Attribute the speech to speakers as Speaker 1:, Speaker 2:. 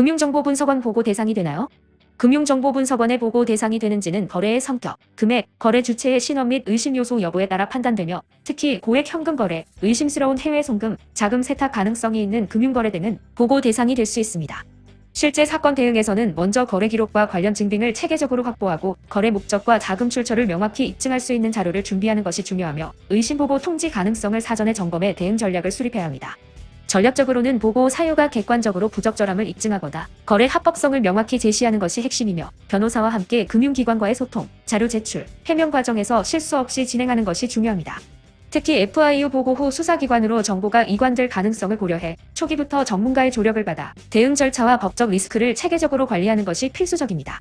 Speaker 1: 금융정보분석원 보고 대상이 되나요? 금융정보분석원의 보고 대상이 되는지는 거래의 성격, 금액, 거래 주체의 신원 및 의심 요소 여부에 따라 판단되며 특히 고액 현금 거래, 의심스러운 해외 송금, 자금 세탁 가능성이 있는 금융거래 등은 보고 대상이 될 수 있습니다. 실제 사건 대응에서는 먼저 거래 기록과 관련 증빙을 체계적으로 확보하고 거래 목적과 자금 출처를 명확히 입증할 수 있는 자료를 준비하는 것이 중요하며 의심 보고 통지 가능성을 사전에 점검해 대응 전략을 수립해야 합니다. 전략적으로는 보고 사유가 객관적으로 부적절함을 입증하거나 거래 합법성을 명확히 제시하는 것이 핵심이며 변호사와 함께 금융기관과의 소통, 자료 제출, 해명 과정에서 실수 없이 진행하는 것이 중요합니다. 특히 FIU 보고 후 수사기관으로 정보가 이관될 가능성을 고려해 초기부터 전문가의 조력을 받아 대응 절차와 법적 리스크를 체계적으로 관리하는 것이 필수적입니다.